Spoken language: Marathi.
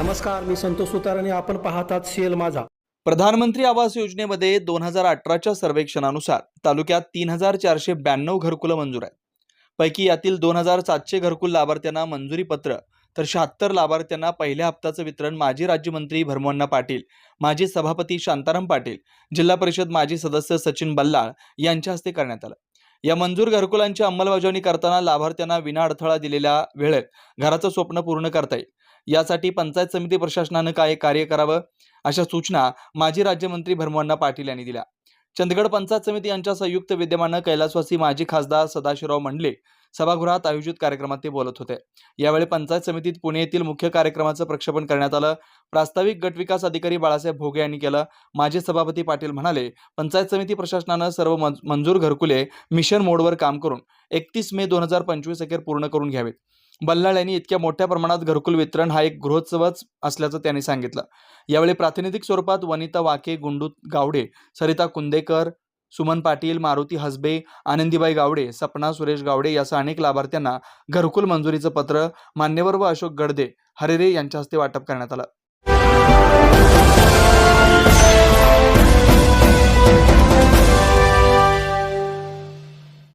नमस्कार मी संतोष सुतार आणि आपण पाहतात सीएल माझा. प्रधानमंत्री आवास योजनेमध्ये दोन हजार अठराच्या सर्वेक्षणानुसार तालुक्यात तीन हजार चारशे ब्याण्णव घरकुलं मंजूर आहेत. पैकी यातील दोन हजार सातशे घरकुल लाभार्थ्यांना मंजुरी पत्र तर शहात्तर लाभार्थ्यांना पहिल्या हप्त्याचं वितरण माजी राज्यमंत्री भरमण्णा पाटील माजी सभापती शांताराम पाटील जिल्हा परिषद माजी सदस्य सचिन बल्लाळ यांच्या हस्ते करण्यात आलं. या मंजूर घरकुलांची अंमलबजावणी करताना लाभार्थ्यांना विना अडथळा दिलेल्या वेळेत घराचं स्वप्न पूर्ण करता येईल. यासाठी पंचायत समिती प्रशासनानं काय कार्य करावं? अशा सूचना माजी राज्यमंत्री भरमवण्णा पाटील यांनी दिल्या. चंदगड पंचायत समिती यांच्या संयुक्त विद्यमानं कैलासवासी माजी खासदार सदाशिवराव मंडले सभागृहात आयोजित कार्यक्रमात ते बोलत होते. यावेळी पंचायत समितीत पुणे येथील मुख्य कार्यक्रमाचं प्रक्षेपण करण्यात आलं. प्रास्ताविक गटविकास अधिकारी बाळासाहेब भोगे यांनी केलं. माजी सभापती पाटील म्हणाले पंचायत समिती प्रशासनानं सर्व मंजूर घरकुले मिशन मोडवर काम करून एकतीस मे दोन हजार पंचवीस अखेर पूर्ण करून घ्यावेत. बल्लाळ यांनी इतक्या मोठ्या प्रमाणात घरकुल वितरण हा एक गृहोत्सवच असल्याचं त्यांनी सांगितलं. यावेळी प्रातिनिधिक स्वरूपात वनिता वाके गुंडू गावडे सरिता कुंदेकर सुमन पाटील मारुती हसबे आनंदीबाई गावडे सपना सुरेश गावडे यासह अनेक लाभार्थ्यांना घरकुल मंजुरीचं पत्र मान्यवर व अशोक गडदे हरेरे यांच्या हस्ते वाटप करण्यात आलं.